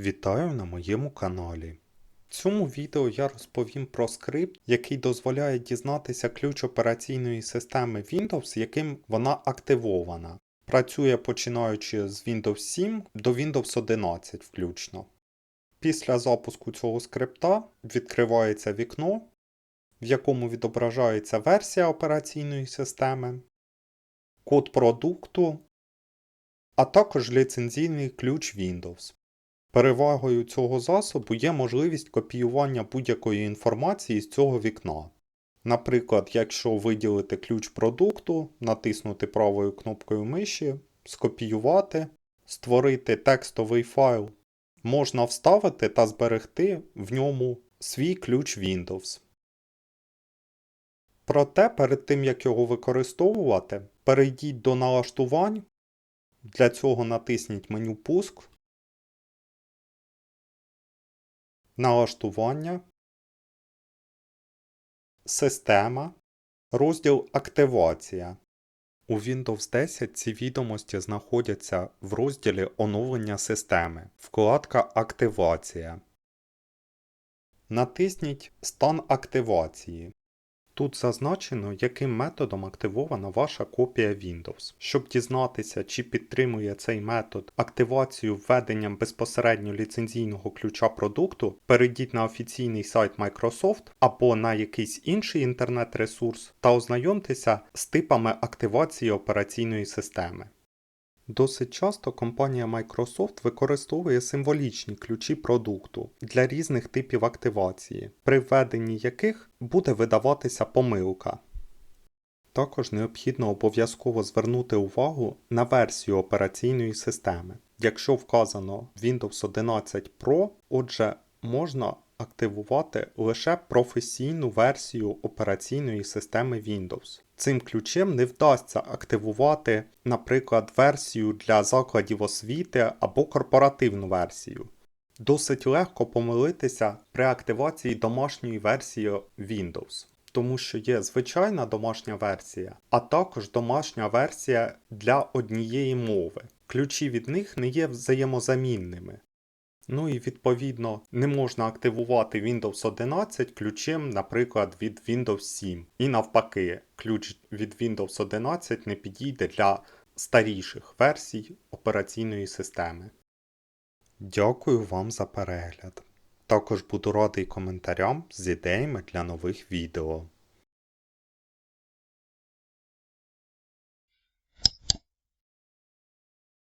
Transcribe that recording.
Вітаю на моєму каналі. В цьому відео я розповім про скрипт, який дозволяє дізнатися ключ операційної системи Windows, яким вона активована. Працює починаючи з Windows 7 до Windows 11 включно. Після запуску цього скрипта відкривається вікно, в якому відображається версія операційної системи, код продукту, а також ліцензійний ключ Windows. Перевагою цього засобу є можливість копіювання будь-якої інформації з цього вікна. Наприклад, якщо виділити ключ продукту, натиснути правою кнопкою миші, скопіювати, створити текстовий файл, можна вставити та зберегти в ньому свій ключ Windows. Проте перед тим як його використовувати, перейдіть до налаштувань. Для цього натисніть меню Пуск. Налаштування, Система, розділ Активація. У Windows 10 ці відомості знаходяться в розділі Оновлення системи, вкладка Активація. Натисніть Стан активації. Тут зазначено, яким методом активована ваша копія Windows. Щоб дізнатися, чи підтримує цей метод активацію введенням безпосередньо ліцензійного ключа продукту, перейдіть на офіційний сайт Microsoft або на якийсь інший інтернет-ресурс та ознайомтеся з типами активації операційної системи. Досить часто компанія Microsoft використовує символічні ключі продукту для різних типів активації, при введенні яких буде видаватися помилка. Також необхідно обов'язково звернути увагу на версію операційної системи. Якщо вказано Windows 11 Pro, отже, можна активувати лише професійну версію операційної системи Windows. Цим ключем не вдасться активувати, наприклад, версію для закладів освіти або корпоративну версію. Досить легко помилитися при активації домашньої версії Windows, тому що є звичайна домашня версія, а також домашня версія для однієї мови. Ключі від них не є взаємозамінними. Ну і відповідно не можна активувати Windows 11 ключем, наприклад, від Windows 7. І навпаки, ключ від Windows 11 не підійде для старіших версій операційної системи. Дякую вам за перегляд. Також буду радий коментарям з ідеями для нових відео.